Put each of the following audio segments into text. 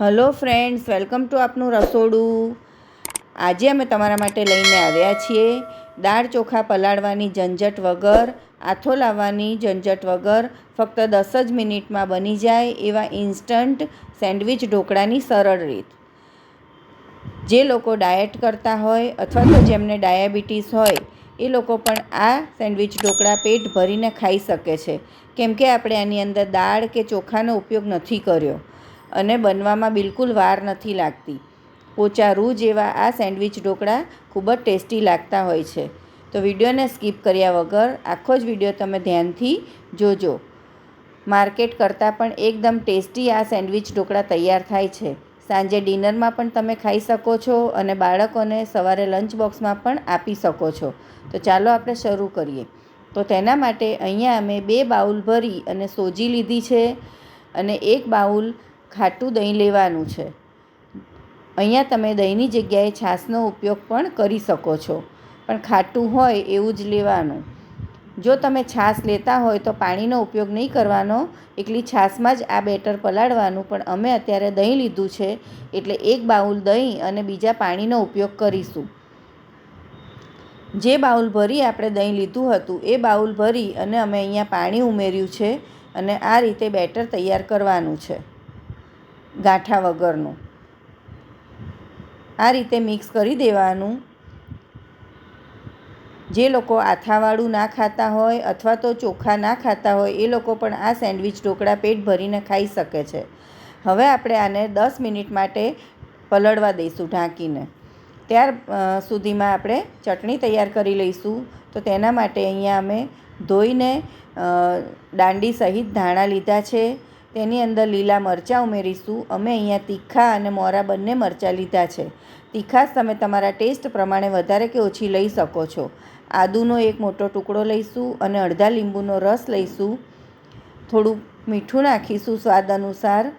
Hello friends, welcome to આપનું રસોડું. આજે અમે તમારા માટે લઈને આવ્યા છીએ દાળ ચોખા પલાળવાની ઝંઝટ વગર, આથો લાવવાની ઝંઝટ વગર, ફક્ત દસ જ મિનિટમાં બની જાય એવા ઇન્સ્ટન્ટ સેન્ડવિચ ઢોકળાની સરળ રીત. જે લોકો ડાયટ કરતા હોય અથવા તો જેમને ડાયાબિટીસ હોય, એ લોકો પણ આ સેન્ડવિચ ઢોકળા પેટ ભરીને ખાઈ શકે છે. કેમ કે આપણે આની અંદર દાળ કે ચોખાનો ઉપયોગ નથી કર્યો. અને બનવામાં બિલકુલ વાર નથી લાગતી. પોચા રૂ જેવા આ સેન્ડવિચ ઢોકળા ખૂબ જ ટેસ્ટી લાગતા હોય છે. તો વિડીયોને સ્કીપ કર્યા વગર આખો જ વીડિયો તમે ધ્યાનથી જોજો. માર્કેટ કરતાં પણ એકદમ ટેસ્ટી આ સેન્ડવિચ ઢોકળા તૈયાર થાય છે. સાંજે ડિનરમાં પણ તમે ખાઈ શકો છો અને બાળકોને સવારે લંચ બોક્સમાં પણ આપી શકો છો. તો ચાલો આપણે શરૂ કરીએ. તો તેના માટે અહીંયા અમે બે બાઉલ ભરી અને સોજી લીધી છે અને એક બાઉલ ખાટું દહીં લેવાનું છે. અહીંયા તમે દહીંની જગ્યાએ છાશનો ઉપયોગ પણ કરી શકો છો. પણ ખાટું હોય એવું જ લેવાનું. જો તમે છાશ લેતા હોય તો પાણીનો ઉપયોગ નહીં કરવાનો, એકલી છાશમાં જ આ બેટર પલાળવાનું, પણ અમે અત્યારે દહીં લીધું છે, એટલે એક બાઉલ દહીં અને બીજા પાણીનો ઉપયોગ કરીશું. જે બાઉલ ભરી આપણે દહીં લીધું હતું, એ બાઉલ ભરી અને અમે અહીંયા પાણી ઉમેર્યું છે અને આ રીતે બેટર તૈયાર કરવાનું છે. ગાંઠા વગરનું. આ રીતે મિક્સ કરી દેવાનું. જે લોકો આથાવાળું ના ખાતા હોય અથવા તો ચોખા ના ખાતા હોય, એ લોકો પણ આ સેન્ડવિચ ઢોકળા પેટ ભરીને ખાઈ શકે છે. હવે આપણે આને દસ મિનિટ માટે પલળવા દઈશું ઢાંકીને. ત્યાર સુધીમાં આપણે ચટણી તૈયાર કરી લઈશું. તો તેના માટે અહીંયા અમે ધોઈને દાંડી સહિત ધાણા લીધા છે. તેની અંદર લીલા મરચાં ઉમેરીશું. અમે અહીંયા તીખા અને મોરા બંને મરચાં લીધા છે. તીખાશ તમે તમારા ટેસ્ટ પ્રમાણે વધારે કે ઓછી લઈ શકો છો. આદુનો એક મોટો ટુકડો લઈશું અને અડધા લીંબુનો રસ લઈશું. થોડું મીઠું નાખીશું સ્વાદ અનુસાર.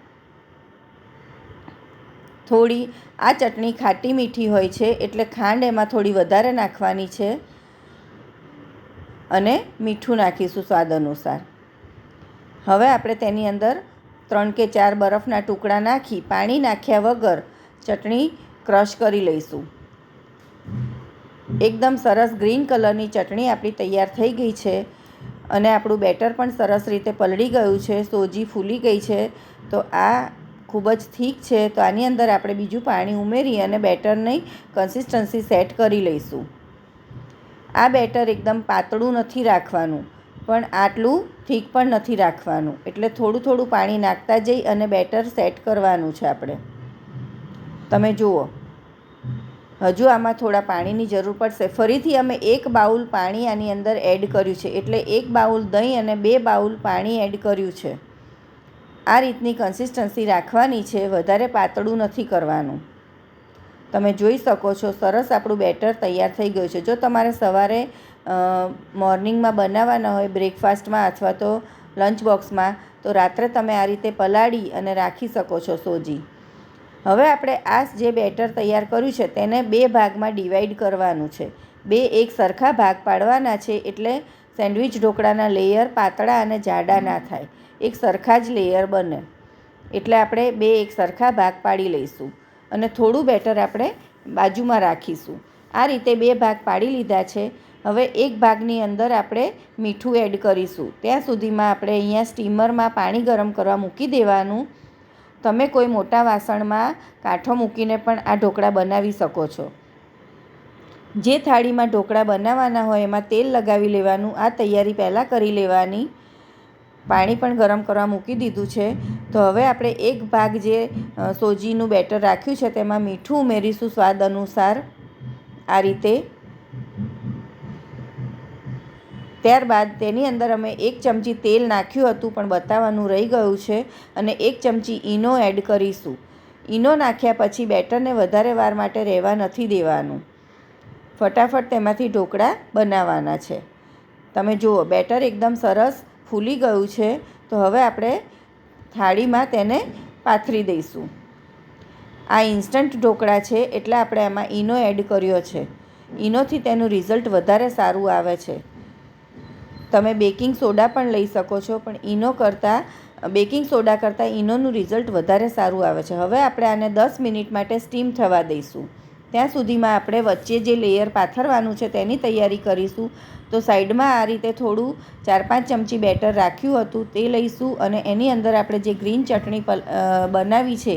થોડી, આ ચટણી ખાટી મીઠી હોય છે એટલે ખાંડ એમાં થોડી વધારે નાખવાની છે. અને મીઠું નાખીશું સ્વાદ અનુસાર. હવે આપણે તેની અંદર ત્રણ કે ચાર બરફના ટુકડા નાખી, પાણી નાખ્યા વગર ચટણી ક્રશ કરી લઈશું. એકદમ સરસ ગ્રીન કલરની ચટણી આપણી તૈયાર થઈ ગઈ છે અને આપણું બેટર પણ સરસ રીતે પલળી ગયું છે, સોજી ફૂલી ગઈ છે. તો આ ખૂબ જ થીક છે. તો આની અંદર આપણે બીજું પાણી ઉમેરી અને બેટરની કન્સિસ્ટન્સી સેટ કરી લઈશું. આ બેટર એકદમ પાતળું નથી રાખવાનું. પણ આટલું ઠીક પણ નથી રાખવાનું. એટલે થોડું થોડું પાણી નાખતા જઈ અને બેટર સેટ કરવાનું છે આપણે. તમે જુઓ. હજુ આમાં થોડા પાણીની જરૂર પડશે. ફરીથી અમે એક બાઉલ પાણી આની અંદર એડ કર્યું છે. એટલે એક બાઉલ દહીં અને બે બાઉલ પાણી એડ કર્યું છે. આ રીતની કન્સિસ્ટન્સી રાખવાની છે. વધારે પાતળું નથી કરવાનું. તમે જોઈ શકો છો, સરસ આપણું બેટર તૈયાર થઈ ગયું છે. જો તમારે સવારે મોર્નિંગમાં બનાવવાના હોય, બ્રેકફાસ્ટમાં અથવા તો લંચ બોક્સમાં, તો રાત્રે તમે આ રીતે પલાળી અને રાખી શકો છો સોજી. હવે આપણે આ જે બેટર તૈયાર કર્યું છે, તેને બે ભાગમાં ડિવાઈડ કરવાનું છે. બે એક સરખા ભાગ પાડવાના છે, એટલે સેન્ડવિચ ઢોકળાના લેયર પાતળા અને જાડા ના થાય. એક સરખા જ લેયર બને. એટલે આપણે બે એક સરખા ભાગ પાડી લઈશું. અને થોડું બેટર આપણે બાજુમાં રાખીશું. આ રીતે બે ભાગ પાડી લીધા છે. હવે એક ભાગની અંદર આપણે મીઠું એડ કરીશું. ત્યાં સુધીમાં આપણે અહીંયા સ્ટીમરમાં પાણી ગરમ કરવા મૂકી દેવાનું. તમે કોઈ મોટા વાસણમાં કાંઠો મૂકીને પણ આ ઢોકળા બનાવી શકો છો. જે થાળીમાં ઢોકળા બનાવવાના હોય એમાં તેલ લગાવી લેવાનું. આ તૈયારી પહેલાં કરી લેવાની. પાણી પણ ગરમ કરવા મૂકી દીધું છે. તો હવે આપણે એક ભાગ જે સોજીનું બેટર રાખ્યું છે તેમાં મીઠું ઉમેરીશું સ્વાદ અનુસાર. આ રીતે. ત્યારબાદ તેની અંદર અમે એક ચમચી તેલ નાખ્યું હતું, પણ બતાવવાનું રહી ગયું છે અને એક ચમચી ઈનો એડ કરીશું. ઈનો નાખ્યા પછી બેટરને વધારે વાર માટે રહેવા નથી દેવાનું. ફટાફટ તેમાંથી ઢોકળા બનાવવાના છે. તમે જુઓ, બેટર એકદમ સરસ ફૂલી ગયું છે, તો હવે આપણે થાળીમાં તેને પાથરી દઈશું. આ ઇન્સ્ટન્ટ ઢોકળા છે, એટલે આપણે એમાં ઈનો એડ કર્યો છે. ઈનોથી તેનું રિઝલ્ટ વધારે સારું આવે છે. તમે બેકિંગ સોડા પણ લઈ શકો છો, પણ ઈનો કરતાં, બેકિંગ સોડા કરતાં ઈનોનું રિઝલ્ટ વધારે સારું આવે છે. હવે આપણે આને દસ મિનિટ માટે સ્ટીમ થવા દઈશું. ત્યાં સુધીમાં આપણે વચ્ચે જે લેયર પાથરવાનું છે તેની તૈયારી કરીશું. તો સાઈડમાં આ રીતે થોડું ચાર પાંચ ચમચી બેટર રાખ્યું હતું તે લઈશું અને એની અંદર આપણે જે ગ્રીન ચટણી બનાવી છે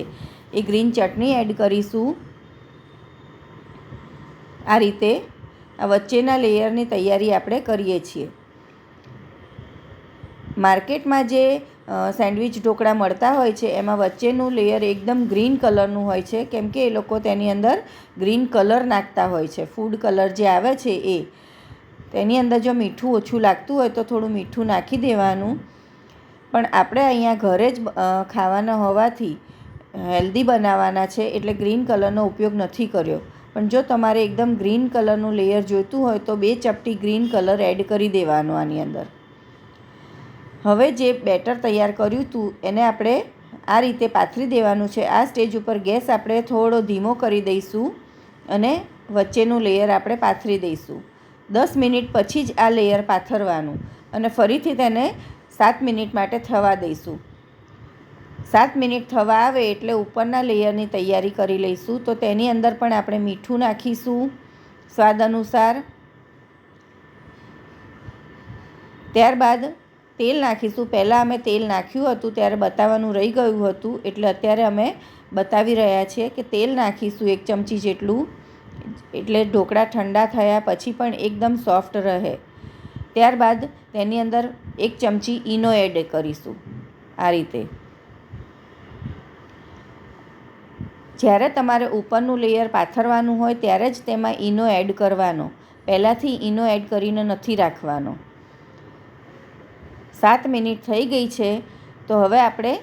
એ ગ્રીન ચટણી એડ કરીશું. આ રીતે આ વચ્ચેના લેયરની તૈયારી આપણે કરીએ છીએ. માર્કેટમાં જે સેન્ડવિચ ઢોકળા મળતા હોય છે, એમાં વચ્ચેનું લેયર એકદમ ગ્રીન કલરનું હોય છે, કેમ કે એ લોકો તેની અંદર ગ્રીન કલર નાખતા હોય છે ફૂડ કલર જે આવે છે એ. તેની અંદર જો મીઠું ઓછું લાગતું હોય તો થોડું મીઠું નાખી દેવાનું. પણ આપણે અહીંયા ઘરે જ ખાવાના હોવાથી હેલ્ધી બનાવવાના છે, એટલે ગ્રીન કલરનો ઉપયોગ નથી કર્યો. પણ જો તમારે એકદમ ગ્રીન કલરનું લેયર જોઈતું હોય તો બે ચપટી ગ્રીન કલર એડ કરી દેવાનો આની અંદર. હવે જે બેટર તૈયાર કર્યું હતું એને આપણે આ રીતે પાથરી દેવાનું છે. આ સ્ટેજ ઉપર ગેસ આપણે થોડો ધીમો કરી દઈશું અને વચ્ચેનું લેયર આપણે પાથરી દઈશું. દસ મિનિટ પછી જ આ લેયર પાથરવાનું અને ફરીથી તેને સાત મિનિટ માટે થવા દઈશું. સાત મિનિટ થવા આવે એટલે ઉપરના લેયરની તૈયારી કરી લઈશું. તો તેની અંદર પણ આપણે મીઠું નાખીશું સ્વાદ અનુસાર. ત્યારબાદ તેલ નાખીશું. પહેલાં અમે તેલ નાખ્યું હતું, ત્યારે બતાવવાનું રહી ગયું હતું. એટલે અત્યારે અમે બતાવી રહ્યા છીએ કે તેલ નાખીશું એક ચમચી જેટલું. એટલે ઢોકળા ઠંડા થયા પછી પણ એકદમ સોફ્ટ રહે. ત્યારબાદ તેની અંદર એક ચમચી ઈનો એડ કરીશું આ રીતે. જ્યારે તમારે ઉપરનું લેયર પાથરવાનું હોય ત્યારે જ તેમાં ઈનો એડ કરવાનો. પહેલાંથી ઈનો એડ કરીને નથી રાખવાનો. સાત મિનિટ થઈ ગઈ છે, તો હવે આપણે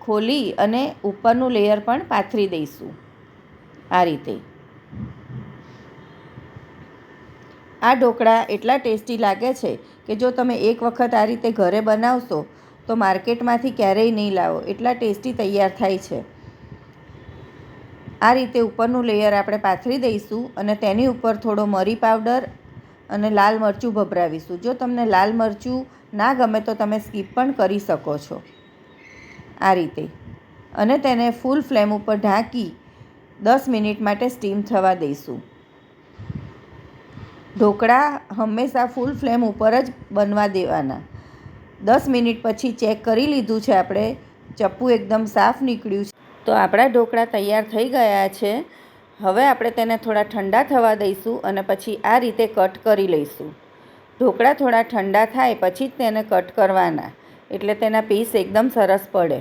ખોલી અને ઉપરનું લેયર પણ પાથરી દઈશું. આ રીતે. આ ઢોકળા એટલા ટેસ્ટી લાગે છે કે જો તમે એક વખત આ રીતે ઘરે બનાવશો, તો માર્કેટમાંથી ક્યારેય નહીં લાવો. એટલા ટેસ્ટી તૈયાર થાય છે. આ રીતે ઉપરનું લેયર આપણે પાથરી દઈશું અને તેની ઉપર થોડો મરી પાવડર અને લાલ મરચું ભભરાવીશું. જો તમને લાલ મરચું ના ગમે તો તમે સ્કીપ પણ કરી શકો છો. આ રીતે. અને તેને ફૂલ ફ્લેમ ઉપર ઢાંકી દસ મિનિટ માટે સ્ટીમ થવા દઈશું. ઢોકળા હંમેશા ફૂલ ફ્લેમ ઉપર જ બનવા દેવાના. દસ મિનિટ પછી ચેક કરી લીધું છે આપણે. ચપ્પુ એકદમ સાફ નીકળ્યું છે. તો આપણા ઢોકળા તૈયાર થઈ ગયા છે. હવે આપણે તેને થોડા ઠંડા થવા દઈશું અને પછી આ રીતે કટ કરી લઈશું. ઢોકળા થોડા ઠંડા થાય પછી જ તેને કટ કરવાના. એટલે તેના પીસ એકદમ સરસ પડે.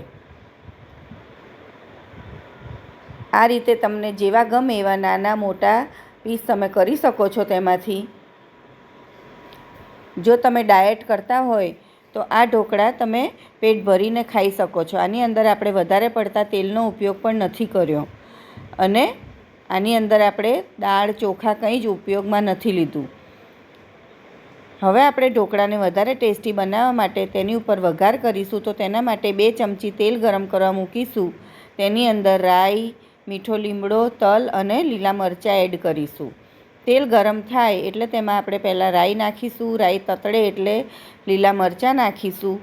આ રીતે તમને જેવા ગમે એવા નાના મોટા પીસ તમે કરી શકો છો તેમાંથી. જો તમે ડાયટ કરતા હોય તો આ ઢોકળા તમે પેટ ભરીને ખાઈ શકો છો. આની અંદર આપણે વધારે પડતા તેલનો ઉપયોગ પણ નથી કર્યો. અને આની અંદર આપણે દાળ ચોખા કંઈ જ ઉપયોગમાં નથી લીધું. હવે આપણે ઢોકળાને વધારે ટેસ્ટી બનાવવા માટે તેની ઉપર વઘાર કરીશું તો તેના માટે બે ચમચી તેલ ગરમ કરવા મૂકીશું. તેની અંદર રાઈ, મીઠો લીમડો, તલ અને લીલા મરચાં એડ કરીશું. તેલ ગરમ થાય એટલે તેમાં આપણે પહેલાં રાઈ નાખીશું, રાઈ તતડે એટલે લીલા મરચાં નાખીશું.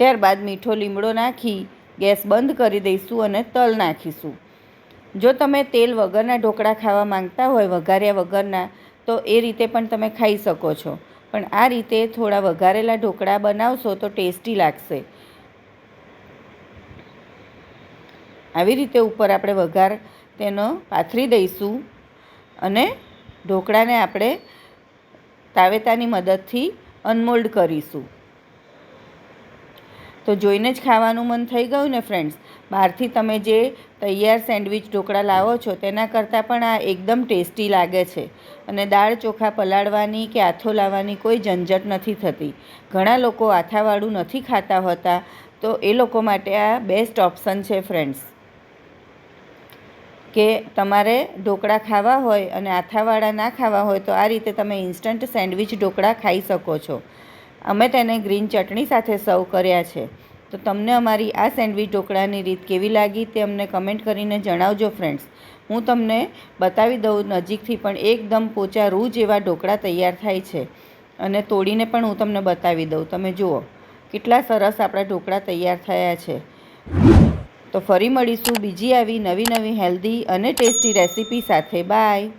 ત્યારબાદ મીઠો લીમડો નાખી ગેસ બંધ કરી દઈશું અને તલ નાખીશું. જો તમે તેલ વગરના ઢોકળા ખાવા માંગતા હોય, વઘાર્યા વગરના તો એ રીતે પણ તમે ખાઈ શકો છો. પણ આ રીતે થોડા વઘારેલા ઢોકળા બનાવશો તો ટેસ્ટી લાગશે. આવી રીતે ઉપર આપણે વઘાર તેનો પાથરી દઈશું અને ઢોકળાને આપણે તાવેતાની મદદથી અનમોલ્ડ કરીશું. તો જોઈને જ ખાવાનું મન થઈ ગયું ને ફ્રેન્ડ્સ બહારથી તમે જે તૈયાર સેન્ડવિચ ઢોકળા લાવો છો, તેના કરતાં પણ આ એકદમ ટેસ્ટી લાગે છે. અને દાળ ચોખા પલાળવાની કે આથો લાવવાની કોઈ ઝંઝટ નથી થતી. ઘણા લોકો આથાવાળું નથી ખાતા હોતા, તો એ લોકો માટે આ બેસ્ટ ઓપ્શન છે ફ્રેન્ડ્સ કે તમારે ઢોકળા ખાવા હોય અને આથાવાળા ના ખાવા હોય, તો આ રીતે તમે ઇન્સ્ટન્ટ સેન્ડવિચ ઢોકળા ખાઈ શકો છો. અમે તેને ગ્રીન ચટણી સાથે સર્વ કર્યા છે. તો તમને અમારી આ સેન્ડવિચ ઢોકળાની રીત કેવી લાગી તે અમને કમેન્ટ કરીને જણાવજો ફ્રેન્ડ્સ. હું તમને બતાવી દઉં નજીકથી પણ એકદમ પોચા રૂ જેવા ઢોકળા તૈયાર થાય છે. અને તોડીને પણ હું તમને બતાવી દઉં. તમે જુઓ, કેટલા સરસ આપણા ઢોકળા તૈયાર થયા છે. તો ફરી મળીશું બીજી આવી નવી નવી હેલ્ધી અને ટેસ્ટી રેસીપી સાથે. બાય.